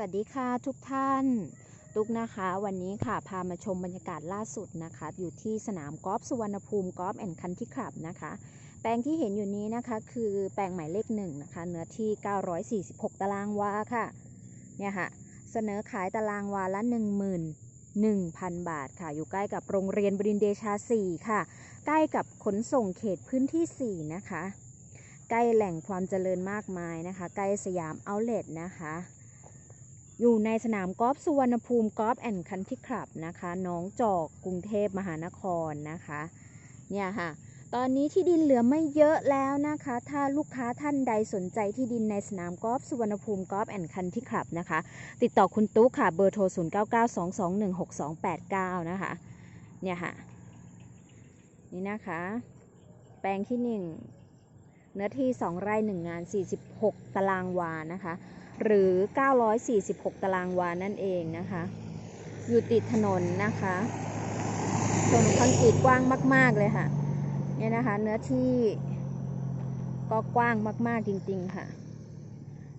สวัสดีค่ะทุกท่านตุกนะคะ วันนี้ค่ะพามาชมบรรยากาศล่าสุดนะคะ อยู่ที่สนามกอล์ฟสุวรรณภูมิกอล์ฟแอนด์คันที่คลับนะคะ แปลงที่เห็นอยู่นี้นะคะ คือแปลงหมายเลขหนึ่งนะคะ เนื้อที่ 946 ตารางวาค่ะ เนี่ยค่ะ เสนอขายตารางวาละ 11,000 บาทค่ะ อยู่ใกล้กับโรงเรียนบรินเดชา 4 ค่ะ ใกล้กับขนส่งเขตพื้นที่ 4 นะคะ ใกล้แหล่งความเจริญมากมายนะคะ ใกล้สยามเอาเลทนะคะ อยู่ในสนามกอล์ฟสุวรรณภูมิกอล์ฟแอนด์คันที่คลับนะคะน้องจอกกรุงเทพมหานครนะคะ เนี่ยค่ะ ตอนนี้ที่ดินเหลือไม่เยอะแล้วนะคะ ถ้าลูกค้าท่านใดสนใจที่ดินในสนามกอล์ฟสุวรรณภูมิกอล์ฟแอนด์คันที่คลับนะคะ ติดต่อคุณตุ๊กค่ะ เบอร์โทร 0 9 9 2 2 1 6 2 8 9 นะคะ เนี่ยค่ะ นี่นะคะ แปลงที่ 1 เนื้อที่ 2 ไร่ 1 งาน 46 ตารางวานะคะ หรือ 946 ตารางวานั่นเองนะคะ อยู่ติดถนนนะคะถนนคอนกรีตกว้างมาก ๆ เลยค่ะ เนี่ยนะคะ เนื้อที่ก็กว้างมากๆจริง ๆ ค่ะ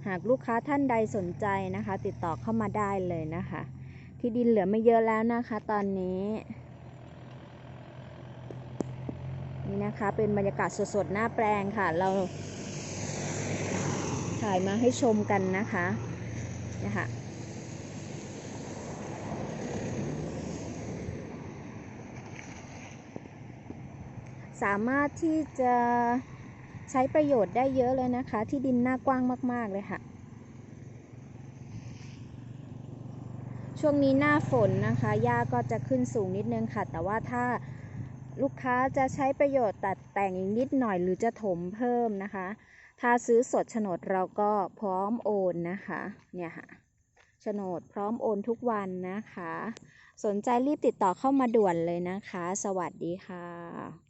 หากลูกค้าท่านใดสนใจนะคะ ติดต่อเข้ามาได้เลยนะคะ ที่ดินเหลือไม่เยอะแล้วนะคะ ตอนนี้นี่นะคะเป็นบรรยากาศสดๆ หน้าแปลงค่ะ เรา ถ่ายมาให้ชมกันนะคะนะคะสามารถที่จะใช้ประโยชน์ได้เยอะเลยนะคะ ที่ดินหน้ากว้างมาก ๆ เลยค่ะ ช่วงนี้หน้าฝนนะคะหญ้าก็จะขึ้นสูงนิดนึงค่ะ แต่ว่าถ้าลูกค้าจะใช้ประโยชน์ตัดแต่งอีกนิดหน่อยหรือจะถมเพิ่มนะคะ ถ้าซื้อสดโฉนดเราก็พร้อมโอนนะคะ เนี่ยค่ะโฉนดพร้อมโอนทุกวันนะคะ สนใจรีบติดต่อเข้ามาด่วนเลยนะคะ สวัสดีค่ะ